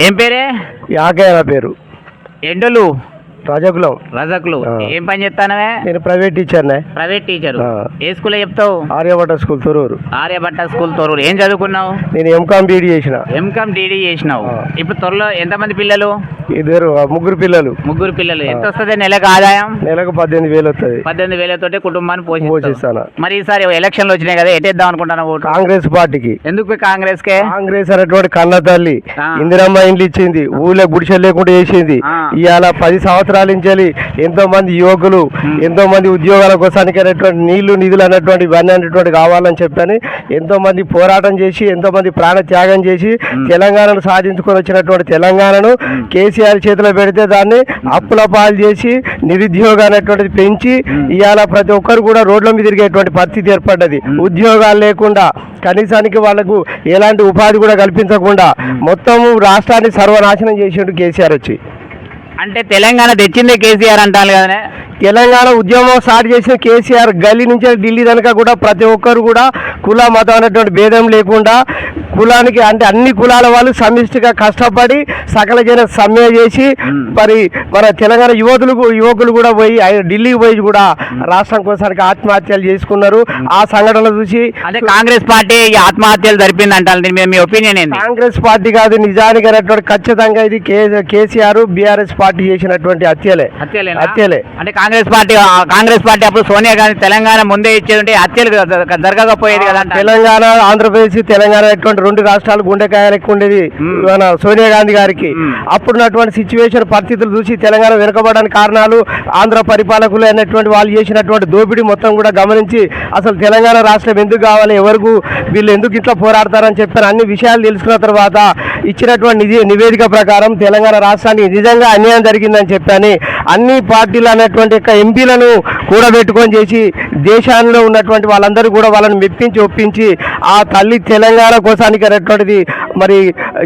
ఏం పేరే? యాకయ్య నా పేరు. ఎండలు రాజకులం. రజకులు. ఏం పని చేస్తానవే? నేను ప్రైవేట్ టీచర్నే. Private teacher. ఏ స్కూల్లో చెప్తావు? ఆర్యభట్ట స్కూల్ తొరూరు. ఆర్యభట్ట స్కూల్ తోరూరు. ఏం చదువుకున్నావు? నేను ఎంకామ్ బీడీ చేసిన. ఎంకామ్ డీడీ చేసినావు. ఇప్పుడు త్వరలో ఎంతమంది పిల్లలు? ఇద్దరు ముగ్గురు పిల్లలు ముగ్గురు పిల్లలు ఎంత. వస్తుంది నెలకు ఆదాయం నెలకు పద్దెనిమిది వేలు వస్తుంది పద్దెనిమిది వేలతోటి కుటుంబాన్ని పోషిస్తాను మరి ఈసారి ఎలక్షన్లు వచ్చినాయి కదా ఎటేద్దాం అనుకుంటాను ఓటు కాంగ్రెస్ పార్టీకి ఎందుకు కాంగ్రెస్ కే కాంగ్రెస్ అనేటువంటి కన్న తల్లి. ఇందిరమ్మ ఇండ్లు ఇచ్చింది ఊళ్ళో గుడిసెలు లేకుండా చేసింది. ఇవాళ పది సంవత్సరాల నుంచి ఎంతో మంది యువకులు. ఎంతో మంది ఉద్యోగాల కోసానికి అనేటువంటి నీళ్ళు నిధులు అనేటువంటి ఇవన్నీ అనేటువంటి కావాలని చెప్పని ఎంతో మంది పోరాటం చేసి ఎంతో మంది ప్రాణ త్యాగం చేసి. తెలంగాణను సాధించుకొని వచ్చినటువంటి తెలంగాణను ఉమ్. కేసీఆర్ చేతిలో పెడితే దాన్ని అప్పుల పాలు చేసి నిరుద్యోగం అనేటువంటిది పెంచి. ఇవాళ ప్రతి ఒక్కరు కూడా రోడ్ల మీద తిరిగేటువంటి పరిస్థితి ఏర్పడ్డది. ఉద్యోగాలు లేకుండా కనీసానికి వాళ్ళకు ఎలాంటి ఉపాధి కూడా కల్పించకుండా మొత్తం రాష్ట్రాన్ని సర్వనాశనం చేసిండు కేసీఆర్ వచ్చి అంటే తెలంగాణ తెచ్చిందే కేసీఆర్ అంటాను కదనే. తెలంగాణ ఉద్యమం స్టార్ట్ చేసిన కేసీఆర్ గల్లీ నుంచి ఢిల్లీ దాకా కూడా ప్రతి ఒక్కరు కూడా కుల మతం అనేటువంటి భేదం లేకుండా కులానికి అంటే అన్ని కులాల వాళ్ళు సమిష్టిగా కష్టపడి సకల జన సమ్మె చేసి. మరి మన తెలంగాణ యువతులు యువకులు కూడా పోయి ఢిల్లీకి పోయి కూడా రాష్ట్రం కోసానికి ఆత్మహత్యలు చేసుకున్నారు. ఆ సంఘటనలు చూసి అంటే కాంగ్రెస్ పార్టీ ఈ ఆత్మహత్యలు జరిపింది మీద మీ ఒపీనియన్ కాంగ్రెస్ పార్టీ కాదు నిజానికి అనేటువంటి ఖచ్చితంగా ఇది కేసీఆర్ బీఆర్ఎస్ పార్టీ చేసినటువంటి హత్యలే హత్యలే అంటే కాంగ్రెస్ పార్టీ కాంగ్రెస్ పార్టీ అప్పుడు సోనియా గాంధీ తెలంగాణ ముందే ఇచ్చేది హత్యలు జరగ- జరగకపోయేది కదా. తెలంగాణ ఆంధ్రప్రదేశ్ తెలంగాణ అటువంటి రెండు రాష్ట్రాలు గుండెకాయలు ఎక్కువ ఉండేది. మన సోనియా గాంధీ గారికి. అప్పుడున్నటువంటి సిచ్యువేషన్ పరిస్థితులు చూసి తెలంగాణ వెనుకబడడానికి కారణాలు ఆంధ్ర పరిపాలకులు అనేటువంటి వాళ్ళు చేసినటువంటి దోపిడీ మొత్తం కూడా గమనించి అసలు తెలంగాణ రాష్ట్రం ఎందుకు కావాలి ఎవరికి వీళ్ళు ఎందుకు ఇట్లా పోరాడతారని చెప్పిన అన్ని విషయాలు తెలుసుకున్న తర్వాత ఇచ్చినటువంటి నివేదిక ప్రకారం తెలంగాణ రాష్ట్రానికి నిజంగా అన్యాయం జరిగిందని చెప్పని అన్ని పార్టీలు అనేటువంటి యొక్క ఎంపీలను కూడబెట్టుకొని చేసి దేశాల్లో ఉన్నటువంటి వాళ్ళందరూ కూడా వాళ్ళని మెప్పించి ఒప్పించి ఆ తల్లి తెలంగాణ కోసానికి అనేటువంటిది మరి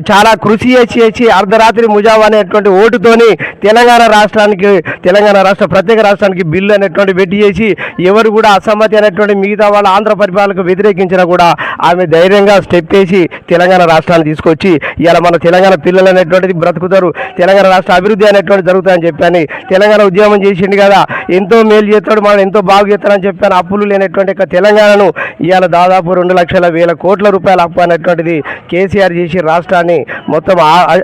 చాలా కృషి చేసి చేసి అర్ధరాత్రి ముజావా అనేటువంటి ఓటుతోని తెలంగాణ రాష్ట్రానికి తెలంగాణ రాష్ట్ర ప్రత్యేక రాష్ట్రానికి బిల్లు అనేటువంటి పెట్టి చేసి ఎవరు కూడా అసమ్మతి అనేటువంటి మిగతా వాళ్ళ ఆంధ్ర పరిపాలనకు వ్యతిరేకించినా కూడా ఆమె ధైర్యంగా స్టెప్ వేసి తెలంగాణ రాష్ట్రాన్ని తీసుకొచ్చి ఇలా మన తెలంగాణ పిల్లలు అనేటువంటిది బ్రతుకుతారు తెలంగాణ రాష్ట్ర అభివృద్ధి అనేటువంటి జరుగుతుందని చెప్పాను తెలంగాణ ఉద్యమం చేసిండు కదా. ఎంతో మేలు చేస్తాడు మనం ఎంతో బాగు చేస్తాడని చెప్పాను. అప్పులు లేనటువంటి తెలంగాణను ఇవాళ దాదాపు రెండు లక్షల వేల కోట్ల రూపాయల అప్పు అనేటువంటిది కేసీఆర్ చేసి రాష్ట్రాన్ని మొత్తం ఆ-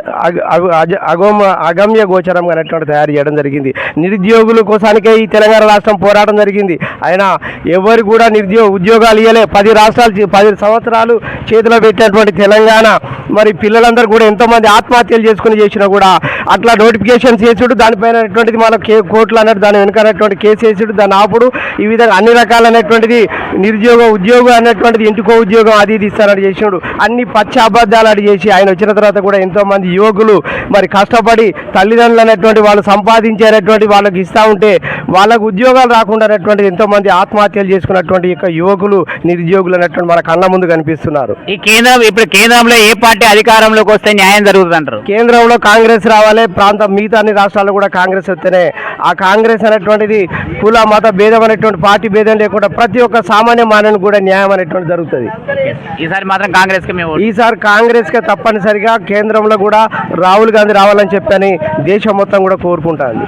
అగమ అగమ్య గోచరంగా అనేటువంటి తయారు చేయడం జరిగింది. నిరుద్యోగుల కోసానికే ఈ తెలంగాణ రాష్ట్రం పోరాటం జరిగింది. అయినా ఎవరు కూడా నిరుద్యోగ ఉద్యోగాలు ఇవ్వలే పది రాష్ట్రాలు పది సంవత్సరాలు చేతిలో పెట్టినటువంటి తెలంగాణ మరి పిల్లలందరూ కూడా ఎంతోమంది ఆత్మహత్యలు చేసుకుని చేసినా కూడా అట్లా నోటిఫికేషన్ చేసుడు. దానిపైన అనేటువంటిది మన కే కోర్టులు అన్నట్టు దాని వెనుక అనేటువంటి కేసు వేసుడు దాని ఆపుడు. ఈ విధంగా అన్ని రకాలైనటువంటిది నిరుద్యోగం ఉద్యోగం అనేటువంటిది ఇంటికో ఉద్యోగం అది ఇది ఇస్తారని చేసినాడు. అన్ని పచ్చి అబద్ధాలు అడి చేసి ఆయన వచ్చిన తర్వాత కూడా ఎంతో మంది యువకులు మరి కష్టపడి తల్లిదండ్రులు అనేటువంటి వాళ్ళు సంపాదించేటటువంటి వాళ్ళకి ఇస్తా ఉంటే వాళ్ళకు ఉద్యోగాలు రాకుండా అనేటువంటిది ఎంతో మంది ఆత్మహత్యలు చేసుకున్నటువంటి యొక్క యువకులు నిరుద్యోగులు అనేటువంటి మన కళ్ళ ముందు కనిపిస్తున్నారు. ఈ కేంద్రం ఇప్పుడు కేంద్రంలో ఏ పార్టీ అధికారంలోకి వస్తే న్యాయం జరుగుతుంది అంటారు కేంద్రంలో కాంగ్రెస్ రావాలి ప్రాంతం మిగతా అన్ని రాష్ట్రాల్లో కూడా కాంగ్రెస్ వస్తేనే ఆ కాంగ్రెస్ అనేటువంటిది కుల మత భేదం అనేటువంటి పార్టీ భేదం లేకుండా ప్రతి ఒక్క సామాన్య మానవునికి కూడా న్యాయం అనేటువంటి జరుగుతుంది ఈసారి మాత్రం కాంగ్రెస్. ఈసారి కాంగ్రెస్కి తప్పనిసరిగా కేంద్రంలో కూడా రాహుల్ గాంధీ రావాలని చెప్పని దేశం మొత్తం కూడా కోరుకుంటాంది